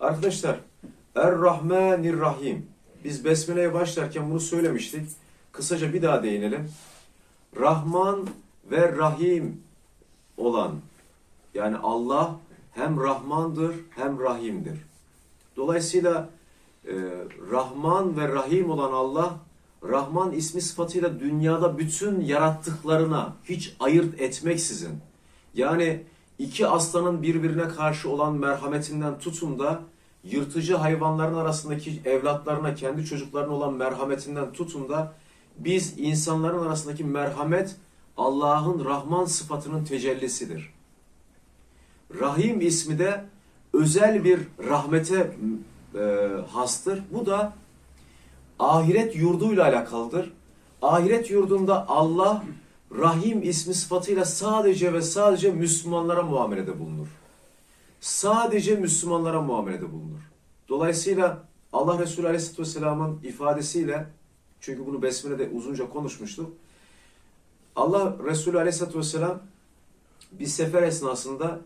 Arkadaşlar Er-Rahmanir-Rahim. Biz Besmele'ye başlarken bunu söylemiştik. Kısaca bir daha değinelim. Rahman ve Rahim olan yani Allah hem Rahmandır hem Rahim'dir. Dolayısıyla e, Rahman ve Rahim olan Allah Rahman ismi sıfatıyla dünyada bütün yarattıklarına hiç ayırt etmeksizin yani iki aslanın birbirine karşı olan merhametinden tutun da yırtıcı hayvanların arasındaki evlatlarına, kendi çocuklarına olan merhametinden tutun da biz insanların arasındaki merhamet Allah'ın Rahman sıfatının tecellisidir. Rahim ismi de özel bir rahmete e, hastır. Bu da ahiret yurduyla alakalıdır. Ahiret yurdunda Allah Rahim ismi sıfatıyla sadece ve sadece Müslümanlara muamelede bulunur. Sadece Müslümanlara muamelede bulunur. Dolayısıyla Allah Resulü Aleyhisselatü Vesselam'ın ifadesiyle, çünkü bunu Besmele'de uzunca konuşmuştuk. Allah Resulü Aleyhisselatü Vesselam bir sefer esnasında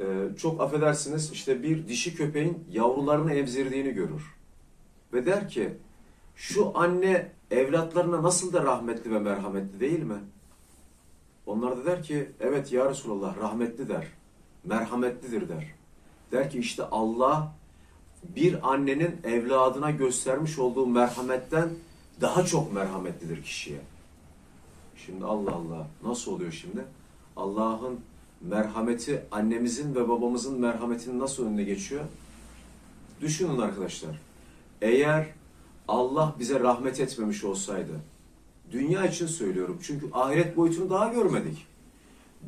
e, çok affedersiniz işte bir dişi köpeğin yavrularını emzirdiğini görür. Ve der ki şu anne evlatlarına nasıl da rahmetli ve merhametli değil mi? Onlar da der ki evet ya Resulallah rahmetli der. Merhametlidir der. Der ki işte Allah bir annenin evladına göstermiş olduğu merhametten daha çok merhametlidir kişiye. Şimdi Allah Allah nasıl oluyor şimdi? Allah'ın merhameti annemizin ve babamızın merhametinin nasıl önüne geçiyor? Düşünün arkadaşlar. Eğer Allah bize rahmet etmemiş olsaydı, dünya için söylüyorum çünkü ahiret boyutunu daha görmedik.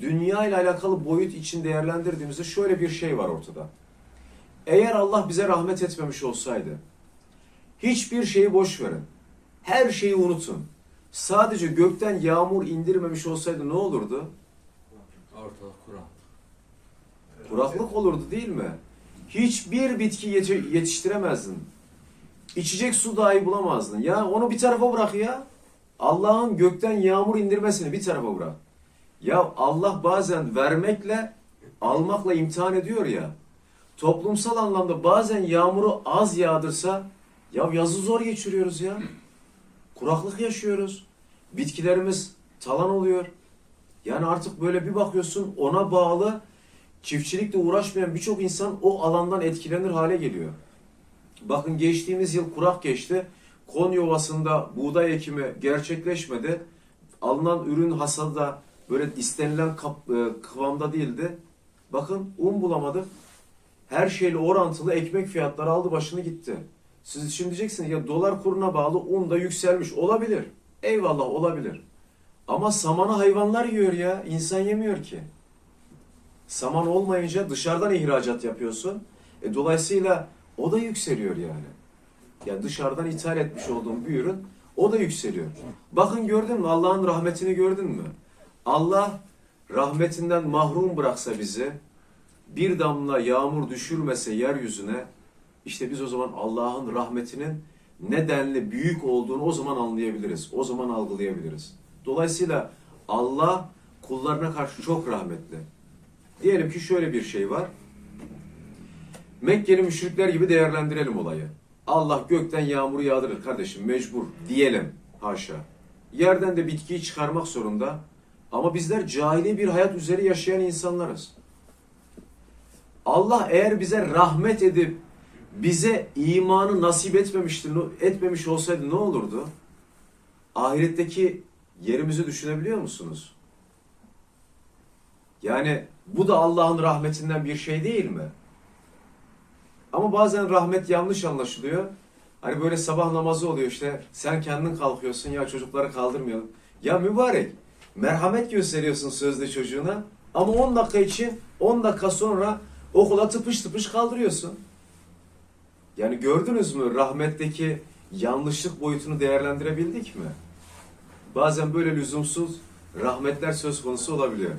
Dünya ile alakalı boyut için değerlendirdiğimizde şöyle bir şey var ortada. Eğer Allah bize rahmet etmemiş olsaydı, hiçbir şeyi boş verin. Her şeyi unutun. Sadece gökten yağmur indirmemiş olsaydı ne olurdu? Ortalık kuran. Kuraklık olurdu değil mi? Hiçbir bitki yeti- yetiştiremezdin. İçecek su dahi bulamazdın. Ya onu bir tarafa bırak ya. Allah'ın gökten yağmur indirmesini bir tarafa bırak. Ya Allah bazen vermekle, almakla imtihan ediyor ya. Toplumsal anlamda bazen yağmuru az yağdırsa, ya yazı zor geçiriyoruz ya. Kuraklık yaşıyoruz. Bitkilerimiz talan oluyor. Yani artık böyle bir bakıyorsun ona bağlı çiftçilikle uğraşmayan birçok insan o alandan etkilenir hale geliyor. Bakın geçtiğimiz yıl kurak geçti. Konya Ovası'nda buğday ekimi gerçekleşmedi. Alınan ürün hasadı da böyle istenilen kap- e, kıvamda değildi. Bakın un bulamadık. Her şeyle orantılı ekmek fiyatları aldı başını gitti. Siz şimdi diyeceksiniz ya dolar kuruna bağlı un da yükselmiş. Olabilir. Eyvallah olabilir. Ama samanı hayvanlar yiyor ya. insan yemiyor ki. Saman olmayınca dışarıdan ihracat yapıyorsun. E, dolayısıyla o da yükseliyor yani. Yani dışarıdan ithal etmiş olduğun bir ürün o da yükseliyor. Bakın gördün mü Allah'ın rahmetini gördün mü? Allah rahmetinden mahrum bıraksa bizi bir damla yağmur düşürmese yeryüzüne işte biz o zaman Allah'ın rahmetinin nedenli büyük olduğunu o zaman anlayabiliriz. O zaman algılayabiliriz. Dolayısıyla Allah kullarına karşı çok rahmetli. Diyelim ki şöyle bir şey var. Mekkeli müşrikler gibi değerlendirelim olayı. Allah gökten yağmuru yağdırır kardeşim mecbur diyelim haşa. Yerden de bitkiyi çıkarmak zorunda. Ama bizler cahili bir hayat üzeri yaşayan insanlarız. Allah eğer bize rahmet edip bize imanı nasip etmemişti, etmemiş olsaydı ne olurdu? Ahiretteki yerimizi düşünebiliyor musunuz? Yani bu da Allah'ın rahmetinden bir şey değil mi? Ama bazen rahmet yanlış anlaşılıyor. Hani böyle sabah namazı oluyor işte. Sen kendin kalkıyorsun ya çocukları kaldırmayalım. Ya mübarek merhamet gösteriyorsun sözde çocuğuna. Ama 10 dakika için 10 dakika sonra okula tıpış tıpış kaldırıyorsun. Yani gördünüz mü rahmetteki yanlışlık boyutunu değerlendirebildik mi? Bazen böyle lüzumsuz rahmetler söz konusu olabiliyor.